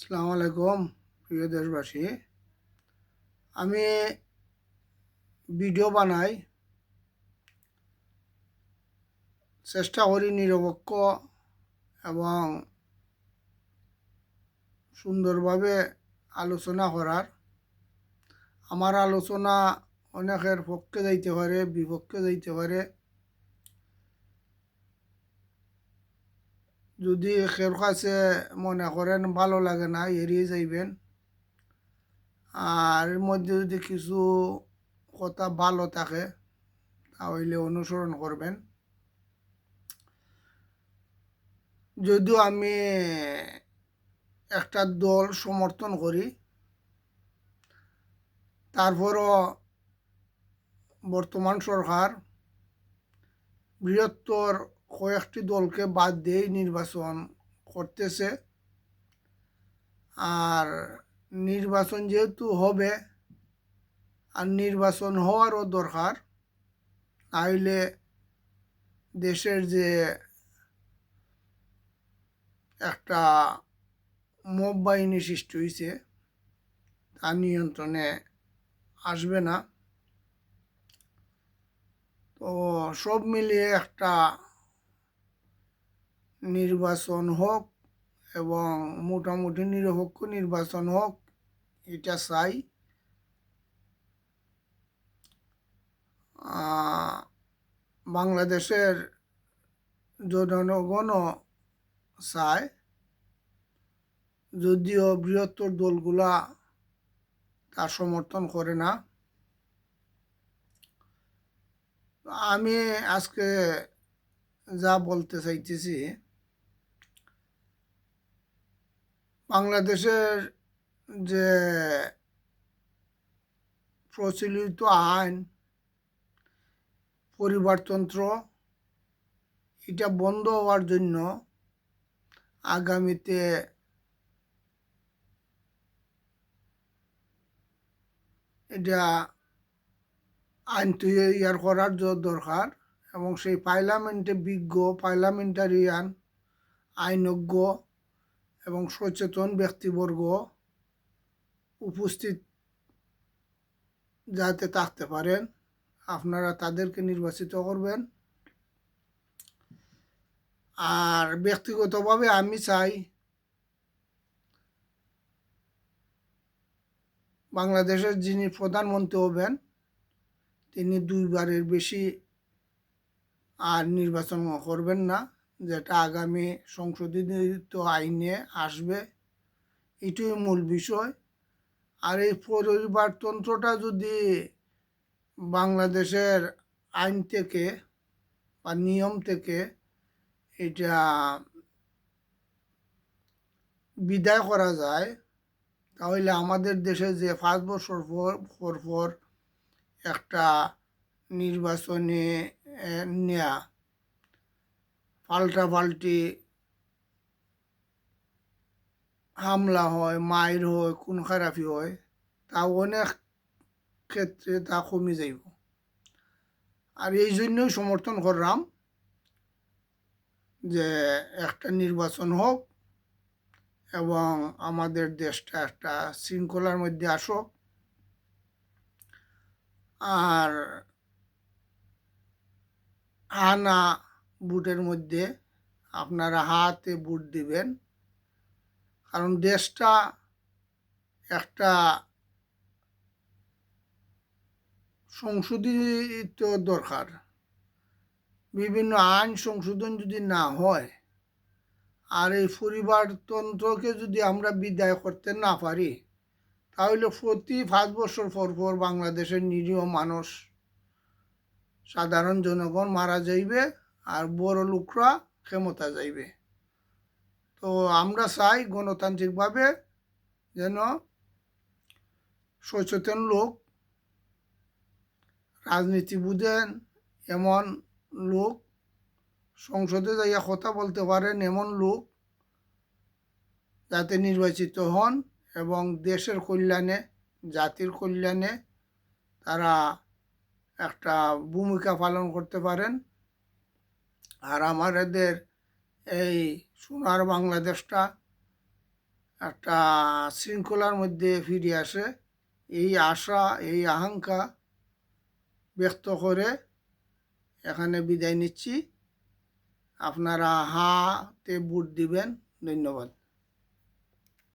আসসালামু আলাইকুম, প্রিয় দেশবাসী। আমি ভিডিও বানাই। চেষ্টা করি নিরপেক্ষ এবং সুন্দরভাবে আলোচনা করার। আমার আলোচনা অনেকের পক্ষে যাইতে পারে, বিপক্ষে যাইতে পারে। যদি কেউ কাছে মনে করেন ভালো লাগে না, এড়িয়ে যাইবেন। আর এর মধ্যে যদি কিছু কথা ভালো থাকে, তাহলে অনুসরণ করবেন। যদিও আমি একটা দল সমর্থন করি, তারপরও বর্তমান সরকার বৃহত্তর কয়েকটি দলকে বাদ দিয়েই নির্বাচন করতেছে। আর নির্বাচন যেহেতু হবে, আর নির্বাচন হওয়ারও দরকার নাহলে দেশের যে একটা মব বাহিনী সৃষ্টি হয়েছে তার নিয়ন্ত্রণে আসবে না। তো সব মিলিয়ে একটা নির্বাচন হোক এবং মোটামুটি নিরপেক্ষ নির্বাচন হোক, এটা চাই। বাংলাদেশের জনগণও চায়। যদিও বৃহত্তর দলগুলা তার সমর্থন করে না। আমি আজকে যা বলতে চাইতেছি বাংলাদেশের যে প্রচলিত আইন, পরিবারতন্ত্র, এটা বন্ধ হওয়ার জন্য আগামীতে এটা আইন তৈরি করার দরকার এবং সেই পার্লামেন্টে বিজ্ঞ, পার্লামেন্টারিয়ান, আইনজ্ঞ এবং সচেতন ব্যক্তিবর্গ উপস্থিত যাতে থাকতে পারেন, আপনারা তাদেরকে নির্বাচিত করবেন। আর ব্যক্তিগতভাবে আমি চাই বাংলাদেশের যিনি প্রধানমন্ত্রী হবেন, তিনি দুইবারের বেশি আর নির্বাচন করবেন না। যেটা আগামী সংশোধিত আইনে আসবে, এটাই মূল বিষয়। আর এই পরিবারতন্ত্রটা যদি বাংলাদেশের আইন থেকে বা নিয়ম থেকে এটা বিদায় করা যায়, তাহলে আমাদের দেশে যে পাঁচ বছর পর পর পর একটা নির্বাচনে নেয়া পাল্টাপাল্টি হামলা হয় মায়ের হয়, খুন খারাপি হয় তা অনেক ক্ষেত্রে তা কমে যাইব। আর এই জন্যই সমর্থন করলাম যে একটা নির্বাচন হোক এবং আমাদের দেশটা একটা শৃঙ্খলার মধ্যে আসুক। আর আনা বুটের মধ্যে আপনারা হাতে বুট দিবেন। কারণ দেশটা একটা সংশোধিত দরকার। বিভিন্ন আইন সংশোধন যদি না হয় আর এই পরিবারতন্ত্রকে যদি আমরা বিদায় করতে না পারি, তাহলে প্রতি পাঁচ বছর পর পর বাংলাদেশের নিরীহ মানুষ, সাধারণ জনগণ মারা যাইবে। আর বড় লোকরা ক্ষমতা যাইবে। তো আমরা চাই গণতান্ত্রিকভাবে যেন সচেতন লোক, রাজনীতি বুঝেন, এমন লোক, সংসদে যাইয়া কথা বলতে পারেন এমন লোক যাতে নির্বাচিত হন এবং দেশের কল্যাণে, জাতির কল্যাণে তারা একটা ভূমিকা পালন করতে পারেন। আর আমাদের এই সোনার বাংলাদেশটা একটা শৃঙ্খলার মধ্যে ফিরে আসে। এই আশা, এই আকাঙ্ক্ষা ব্যক্ত করে এখানে বিদায় নিচ্ছি। আপনারা হাতে বুট দিবেন। ধন্যবাদ।